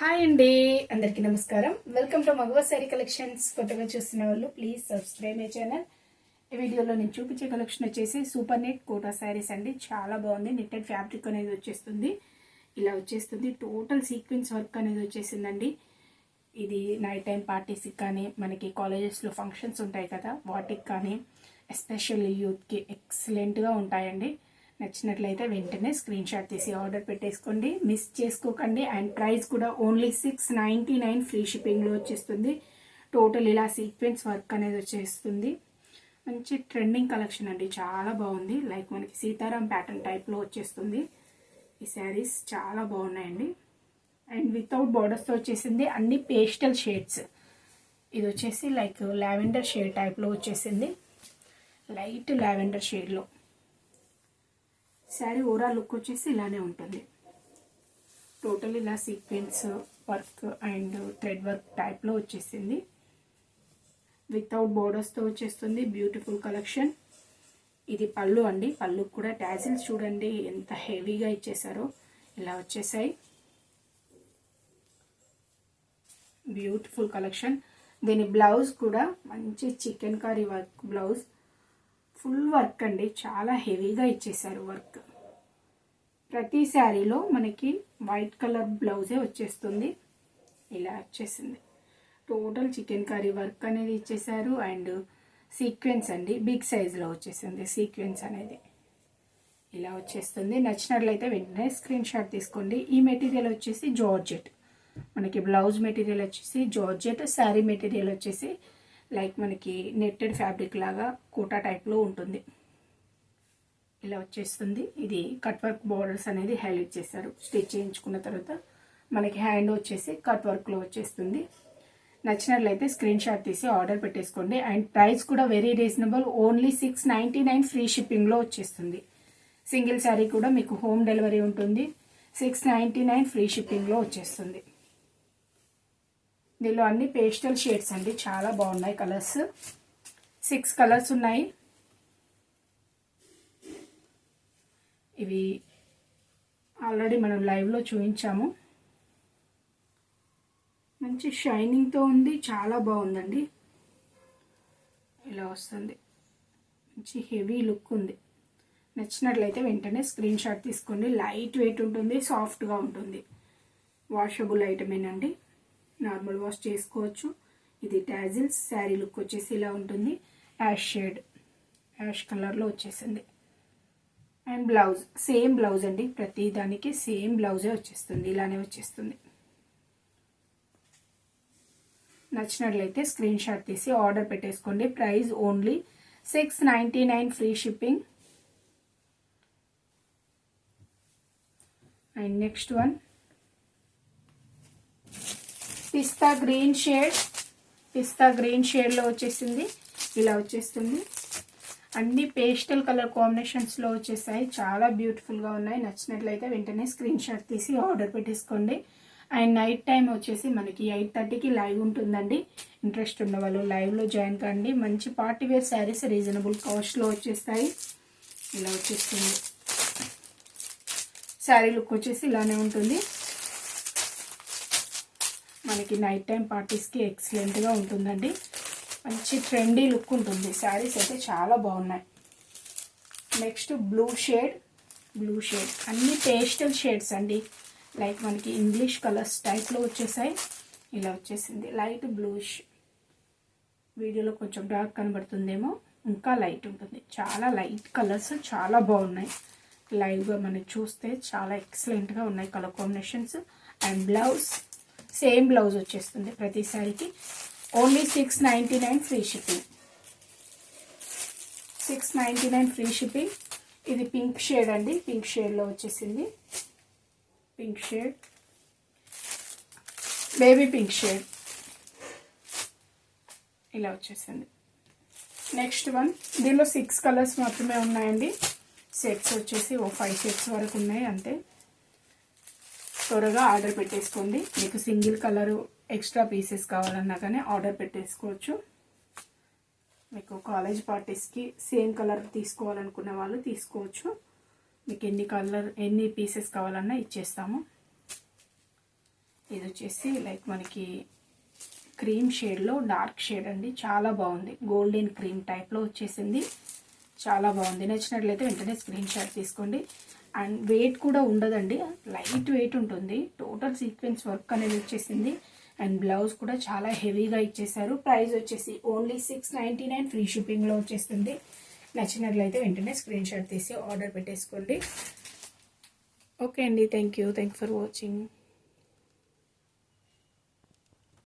Hi అండి అందరికీ నమస్కారం. Welcome to Magava sari collections కొత్తగా చూస్తున్న వాళ్ళు ప్లీజ్ సబ్స్క్రైబ్ మై ఛానల్ ఈ వీడియోలో నేను చూపించే కలెక్షన్ వచ్చేసి సూపర్ నెట్ కోటా శారీస్ అండి. చాలా బాగుంది. నెట్టెడ్ ఫ్యాబ్రిక్ అనేది వచ్చేస్తుంది. ఇలా వచ్చేస్తుంది. టోటల్ సీక్వెన్స్ వర్క్ అనేది వచ్చేసిందండి. ఇది నైట్ టైం పార్టీస్కి కానీ మనకి కాలేజెస్లో ఫంక్షన్స్ ఉంటాయి కదా వాటికి కానీ ఎస్పెషల్లీ యూత్కి ఎక్సలెంట్గా ఉంటాయండి. నచ్చినట్లయితే వెంటనే స్క్రీన్ షాట్ తీసి ఆర్డర్ పెట్టేసుకోండి. మిస్ చేసుకోకండి. అండ్ ప్రైస్ కూడా only six ninety nine free షిప్పింగ్లో వచ్చేస్తుంది. టోటల్ ఇలా సీక్వెన్స్ వర్క్ అనేది వచ్చేస్తుంది. మంచి ట్రెండింగ్ కలెక్షన్ అండి. చాలా బాగుంది. లైక్ మనకి సీతారాం ప్యాటర్న్ టైప్లో వచ్చేస్తుంది. ఈ శారీస్ చాలా బాగున్నాయండి. అండ్ వితౌట్ బార్డర్స్తో వచ్చేసింది. అన్ని పేస్టల్ షేడ్స్ ఇది వచ్చేసి లైక్ లావెండర్ షేడ్ టైప్లో వచ్చేసింది. లైట్ లావెండర్ షేడ్లో శారీ ఓవరాల్ లుక్ వచ్చేసి ఇలానే ఉంటుంది. టోటల్ ఇలా sequence work and thread work టైప్లో వచ్చేసింది. వితౌట్ బోర్డర్స్తో వచ్చేస్తుంది బ్యూటిఫుల్ కలెక్షన్ ఇది పళ్ళు అండి. పళ్ళు కూడా టాజిల్స్ చూడండి ఎంత హెవీగా ఇచ్చేసారో. ఇలా వచ్చేసాయి. బ్యూటిఫుల్ కలెక్షన్ దీని బ్లౌజ్ కూడా మంచి chicken curry work blouse full work అండి. చాలా హెవీగా ఇచ్చేసారు వర్క్. ప్రతి శారీలో మనకి వైట్ కలర్ బ్లౌజే వచ్చేస్తుంది. ఇలా వచ్చేసింది. టోటల్ చికెన్ కర్రీ వర్క్ అనేది ఇచ్చేసారు అండ్ సీక్వెన్స్ అండి. బిగ్ సైజులో వచ్చేసింది సీక్వెన్స్ అనేది. ఇలా వచ్చేస్తుంది. నచ్చినట్లయితే వెంటనే స్క్రీన్ షాట్ తీసుకోండి. ఈ మెటీరియల్ వచ్చేసి జార్జెట్. మనకి బ్లౌజ్ మెటీరియల్ వచ్చేసి జార్జెట్ శారీ మెటీరియల్ వచ్చేసి లైక్ మనకి నెట్టెడ్ ఫ్యాబ్రిక్ లాగా కోటా టైప్లో ఉంటుంది. ఇలా వచ్చేస్తుంది. ఇది కట్ వర్క్ బార్డర్స్ అనేది హైలైట్ చేశారు. స్టిచ్ చేయించుకున్న తర్వాత మనకి హ్యాండ్ వచ్చేసి కట్ వర్క్లో వచ్చేస్తుంది. నచ్చినట్లయితే స్క్రీన్ షాట్ తీసి ఆర్డర్ పెట్టేసుకోండి. అండ్ ప్రైస్ కూడా very reasonable. Only six ninety nine free షిప్పింగ్లో వచ్చేస్తుంది. సింగిల్ శారీ కూడా మీకు హోమ్ డెలివరీ ఉంటుంది. సిక్స్ నైంటీ నైన్ ఫ్రీ షిప్పింగ్లో వచ్చేస్తుంది. దీనిలో అన్ని పేస్టల్ షేడ్స్ అండి. చాలా బాగున్నాయి కలర్స్ సిక్స్ కలర్స్ ఉన్నాయి. ఇవి ఆల్రెడీ మనం లైవ్లో చూపించాము. మంచి షైనింగ్తో ఉంది. చాలా బాగుందండి. ఇలా వస్తుంది. మంచి హెవీ లుక్ ఉంది. నచ్చినట్లయితే వెంటనే స్క్రీన్ షాట్ తీసుకోండి. లైట్ వెయిట్ ఉంటుంది సాఫ్ట్గా ఉంటుంది. వాషబుల్ ఐటమేనండి నార్మల్ వాష్ చేసుకోవచ్చు. ఇది టాజిల్స్ శారీ లుక్ వచ్చేసి ఇలా ఉంటుంది. యాష్ షేడ్ యాష్ కలర్లో వచ్చేసింది. అండ్ బ్లౌజ్ సేమ్ బ్లౌజ్ అండి. ప్రతి దానికి సేమ్ బ్లౌజే వచ్చేస్తుంది. ఇలానే వచ్చేస్తుంది. నచ్చినట్లయితే స్క్రీన్ షాట్ తీసి ఆర్డర్ పెట్టేసుకోండి. Price only six ninety nine free shipping. And next one. Pista green shade. Pista green షేడ్లో వచ్చేసింది. ఇలా వచ్చేస్తుంది. అన్ని పేస్టల్ కలర్ కాంబినేషన్స్లో వచ్చేసాయి. చాలా బ్యూటిఫుల్గా ఉన్నాయి. నచ్చినట్లయితే వెంటనే స్క్రీన్ షాట్ తీసి ఆర్డర్ పెట్టేసుకోండి. అండ్ నైట్ టైం వచ్చేసి మనకి ఎయిట్ థర్టీకి లైవ్ ఉంటుందండి. ఇంట్రెస్ట్ ఉన్న వాళ్ళు లైవ్లో జాయిన్ కండి. మంచి పార్టీ వేర్ శారీస్ రీజనబుల్ కాస్ట్లో వచ్చేస్తాయి. ఇలా వచ్చేస్తుంది. శారీ లుక్ వచ్చేసి ఇలానే ఉంటుంది. మనకి నైట్ టైం పార్టీస్కి ఎక్సలెంట్గా ఉంటుందండి. మంచి ట్రెండీ లుక్ ఉంటుంది. శారీస్ అయితే చాలా బాగున్నాయి. Next blue shade blue shade అన్ని పేస్టల్ షేడ్స్ అండి. లైక్ మనకి ఇంగ్లీష్ కలర్స్ టైప్లో వచ్చేసాయి. ఇలా వచ్చేసింది. లైట్ బ్లూష్ వీడియోలో కొంచెం డార్క్ కనబడుతుందేమో. ఇంకా లైట్ ఉంటుంది. చాలా లైట్ కలర్స్ చాలా బాగున్నాయి. లైవ్గా మనం చూస్తే చాలా ఎక్సలెంట్గా ఉన్నాయి. Colour combinations and blouse same blouse వచ్చేస్తుంది ప్రతి సారీకి only six ninety nine free shipping six ninety nine free shipping ఇది పింక్ షేడ్ అండి. పింక్ షేడ్లో వచ్చేసింది. Pink shade baby pink shade ఇలా వచ్చేసింది. నెక్స్ట్ వన్ దీనిలో సిక్స్ కలర్స్ మాత్రమే ఉన్నాయండి. సెట్స్ వచ్చేసి ఓ ఫైవ్ సెట్స్ వరకు ఉన్నాయి అంతే. త్వరగా ఆర్డర్ పెట్టేసుకోండి. మీకు సింగిల్ కలరు ఎక్స్ట్రా పీసెస్ కావాలన్నా కానీ ఆర్డర్ పెట్టేసుకోవచ్చు. మీకు కాలేజ్ పార్టీస్కి సేమ్ కలర్ తీసుకోవాలనుకునే వాళ్ళు తీసుకోవచ్చు. మీకు ఎన్ని కలర్ ఎన్ని పీసెస్ కావాలన్నా ఇచ్చేస్తాము. ఇది వచ్చేసి లైక్ మనకి క్రీమ్ షేడ్లో డార్క్ షేడ్ అండి. చాలా బాగుంది. గోల్డెన్ క్రీమ్ టైప్లో వచ్చేసింది. చాలా బాగుంది. నచ్చినట్లయితే వెంటనే స్క్రీన్ షాట్ తీసుకోండి. అండ్ వెయిట్ కూడా ఉండదండి. లైట్ వెయిట్ ఉంటుంది. టోటల్ సీక్వెన్స్ వర్క్ అనేది వచ్చేసింది. అండ్ బ్లౌజ్ కూడా చాలా హెవీగా ఇచ్చేసారు. ప్రైస్ వచ్చేసి only six ninety nine. Free షిప్పింగ్లో వచ్చేస్తుంది. నచ్చినట్లయితే వెంటనే స్క్రీన్ షాట్ తీసి ఆర్డర్ పెట్టేసుకోండి. ఓకే అండి. Thank you. Thank for watching.